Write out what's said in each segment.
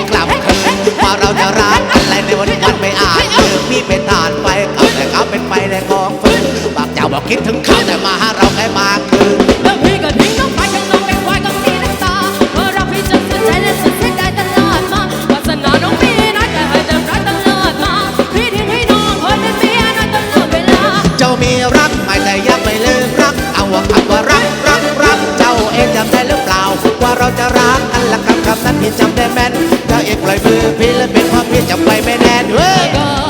นกลับคืนว่าเราจะรักอะไรในวันวันไม่อาจลือพี่เป็นทานไปเขาแต่เขาเป็นไปในกองฟืนบางเจ้าบอกคิดถึงเขาแต่มาหาเราแค่มาคืนแล้วพี่ก็ทิ้งน้องไปยังน้องเป็นควายต้งมีนตาเธอเราพี่จะสนใจและสนใจได้ตลอดมาวาสนาน้องมีน้อยแต่ห้เต็ร้อตลอดมาพี่ทิ้งให้น้องคนเป็นเมียน้อยตลอดเวลาเจ้ามีรักไม่แต่ยังไม่ลืมรัก เอาาคำว่ารักรักรักเจ้าเองจำได้หรือเปล่าว่าเราจะรัก จะไปไม่แน่เว้ย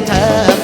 better.